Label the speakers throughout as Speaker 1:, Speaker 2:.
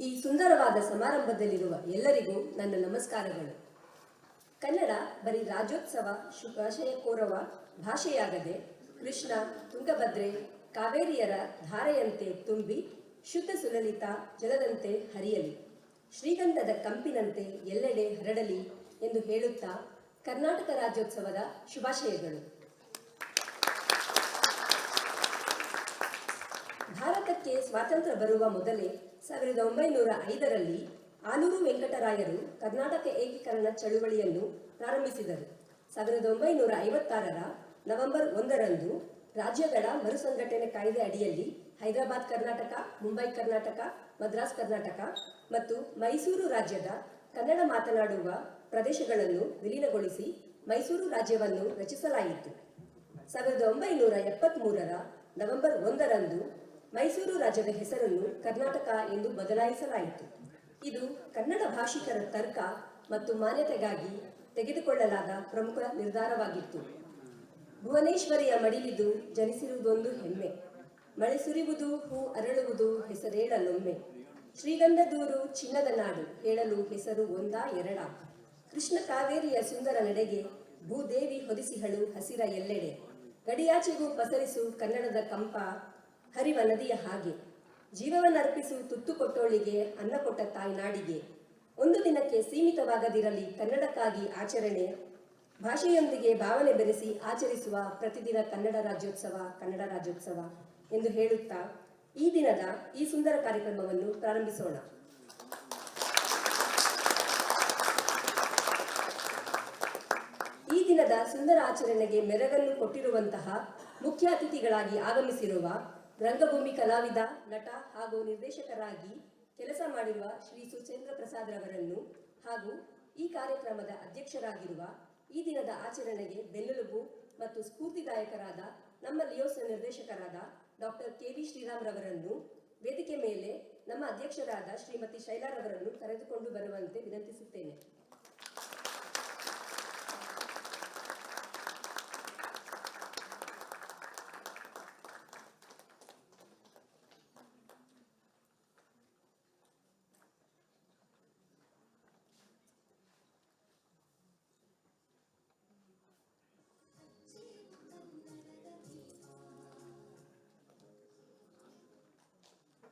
Speaker 1: ಈ ಸುಂದರವಾದ ಸಮಾರಂಭದಲ್ಲಿರುವ ಎಲ್ಲರಿಗೂ ನನ್ನ ನಮಸ್ಕಾರಗಳು. ಕನ್ನಡ ಬರೀ ರಾಜ್ಯೋತ್ಸವ, ಶುಭಾಶಯ ಕೋರವ ಭಾಷೆಯಾಗದೆ ಕೃಷ್ಣ, ತುಂಗಭದ್ರೆ, ಕಾವೇರಿಯರ ಧಾರೆಯಂತೆ ತುಂಬಿ ಶುದ್ಧ ಸುಲಲಿತ ಜಲದಂತೆ ಹರಿಯಲಿ. ಶ್ರೀಗಂಧದ ಕಂಪಿನಂತೆ ಎಲ್ಲೆಡೆ ಹರಡಲಿ ಎಂದು ಹೇಳುತ್ತಾ ಕರ್ನಾಟಕ ರಾಜ್ಯೋತ್ಸವದ ಶುಭಾಶಯಗಳು. ಭಾರತಕ್ಕೆ ಸ್ವಾತಂತ್ರ್ಯ ಬರುವ ಮೊದಲೇ ಸಾವಿರದ ಒಂಬೈನೂರ ಐದರಲ್ಲಿ ಆಲೂರು ವೆಂಕಟರಾಯರು ಕರ್ನಾಟಕ ಏಕೀಕರಣ ಚಳುವಳಿಯನ್ನು ಪ್ರಾರಂಭಿಸಿದರು. ಸಾವಿರದ ಒಂಬೈನೂರ ಐವತ್ತಾರರ ನವೆಂಬರ್ ಒಂದರಂದು ರಾಜ್ಯಗಳ ಮರುಸಂಘಟನೆ ಕಾಯ್ದೆ ಅಡಿಯಲ್ಲಿ ಹೈದರಾಬಾದ್ ಕರ್ನಾಟಕ, ಮುಂಬೈ ಕರ್ನಾಟಕ, ಮದ್ರಾಸ್ ಕರ್ನಾಟಕ ಮತ್ತು ಮೈಸೂರು ರಾಜ್ಯದ ಕನ್ನಡ ಮಾತನಾಡುವ ಪ್ರದೇಶಗಳನ್ನು ವಿಲೀನಗೊಳಿಸಿ ಮೈಸೂರು ರಾಜ್ಯವನ್ನು ರಚಿಸಲಾಯಿತು. ಸಾವಿರದ ಒಂಬೈನೂರ ಎಪ್ಪತ್ತ್ಮೂರರ ನವೆಂಬರ್ ಒಂದರಂದು ಮೈಸೂರು ರಾಜ್ಯದ ಹೆಸರನ್ನು ಕರ್ನಾಟಕ ಎಂದು ಬದಲಾಯಿಸಲಾಯಿತು. ಇದು ಕನ್ನಡ ಭಾಷಿಕರ ತರ್ಕ ಮತ್ತು ಮಾನ್ಯತೆಗಾಗಿ ತೆಗೆದುಕೊಳ್ಳಲಾದ ಪ್ರಮುಖ ನಿರ್ಧಾರವಾಗಿತ್ತು. ಭುವನೇಶ್ವರಿಯ ಮಡಿಲಿದು ಜನಿಸಿರುವುದೊಂದು ಹೆಮ್ಮೆ. ಮಳೆ ಸುರಿಯುವುದು ಹೂ ಅರಳುವುದು ಹೆಸರೇಳಲೊಮ್ಮೆ. ಶ್ರೀಗಂಧದೂರು ಚಿನ್ನದ ನಾಡು ಹೇಳಲು ಹೆಸರು ಒಂದಾ ಎರಡ. ಕೃಷ್ಣ ಕಾವೇರಿಯ ಸುಂದರ ನಡೆಗೆ ಭೂದೇವಿ ಹೊದಿಸಿಹಳು ಹಸಿರ ಎಲ್ಲೆಡೆ. ಗಡಿಯಾಚೆಗೂ ಪಸರಿಸು ಕನ್ನಡದ ಕಂಪ ಹರಿವ ನದಿಯ ಹಾಗೆ. ಜೀವವನ್ನರ್ಪಿಸುವ ತುತ್ತು ಕೊಟ್ಟೋಳಿಗೆ ಅನ್ನ ಕೊಟ್ಟ ತಾಯಿ ನಾಡಿಗೆ. ಒಂದು ದಿನಕ್ಕೆ ಸೀಮಿತವಾಗದಿರಲಿ ಕನ್ನಡಕ್ಕಾಗಿ ಆಚರಣೆ. ಭಾಷೆಯೊಂದಿಗೆ ಭಾವನೆ ಬೆರೆಸಿ ಆಚರಿಸುವ ಪ್ರತಿದಿನ ಕನ್ನಡ ರಾಜ್ಯೋತ್ಸವ ಕನ್ನಡ ರಾಜ್ಯೋತ್ಸವ ಎಂದು ಹೇಳುತ್ತಾ ಈ ದಿನದ ಈ ಸುಂದರ ಕಾರ್ಯಕ್ರಮವನ್ನು ಪ್ರಾರಂಭಿಸೋಣ. ಈ ದಿನದ ಸುಂದರ ಆಚರಣೆಗೆ ಮೆರಗನ್ನು ಕೊಟ್ಟಿರುವಂತಹ ಮುಖ್ಯ ಅತಿಥಿಗಳಾಗಿ ಆಗಮಿಸಿರುವ ರಂಗಭೂಮಿ ಕಲಾವಿದ, ನಟ ಹಾಗೂ ನಿರ್ದೇಶಕರಾಗಿ ಕೆಲಸ ಮಾಡಿರುವ ಶ್ರೀ ಸುಚೇಂದ್ರ ಪ್ರಸಾದ್ ರವರನ್ನು ಹಾಗೂ ಈ ಕಾರ್ಯಕ್ರಮದ ಅಧ್ಯಕ್ಷರಾಗಿರುವ ಈ ದಿನದ ಆಚರಣೆಗೆ ಬೆನ್ನೆಲುಬು ಮತ್ತು ಸ್ಫೂರ್ತಿದಾಯಕರಾದ ನಮ್ಮ ಲಿಯೋಸ್ ನಿರ್ದೇಶಕರಾದ ಡಾಕ್ಟರ್ ಕೆ ವಿ ಶ್ರೀರಾಮ್ ರವರನ್ನು ವೇದಿಕೆ ಮೇಲೆ ನಮ್ಮ ಅಧ್ಯಕ್ಷರಾದ ಶ್ರೀಮತಿ ಶೈಲಾರವರನ್ನು ಕರೆದುಕೊಂಡು ಬರುವಂತೆ ವಿನಂತಿಸುತ್ತೇನೆ.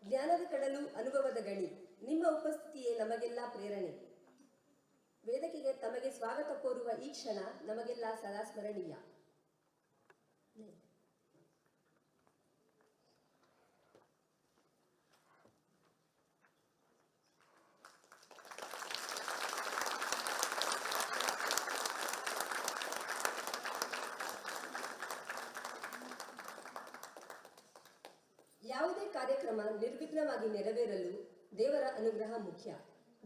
Speaker 1: ಜ್ಞಾನದ ಕಡಲು ಅನುಭವದ ಗಣಿ. ನಿಮ್ಮ ಉಪಸ್ಥಿತಿಯೇ ನಮಗೆಲ್ಲ ಪ್ರೇರಣೆ. ವೇದಿಕೆಗೆ ತಮಗೆ ಸ್ವಾಗತ ಕೋರುವ ಈ ಕ್ಷಣ ನಮಗೆಲ್ಲ ಸದಾ ಸ್ಮರಣೀಯ. ಯಾವುದೇ ಕಾರ್ಯಕ್ರಮ ನಿರ್ವಿಘ್ನವಾಗಿ ನೆರವೇರಲು ದೇವರ ಅನುಗ್ರಹ ಮುಖ್ಯ.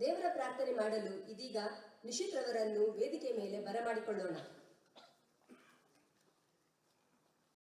Speaker 1: ದೇವರ ಪ್ರಾರ್ಥನೆ ಮಾಡಲು ಇದೀಗ ನಿಶಿತ್ ರವರನ್ನು ವೇದಿಕೆ ಮೇಲೆ ಬರಮಾಡಿಕೊಳ್ಳೋಣ.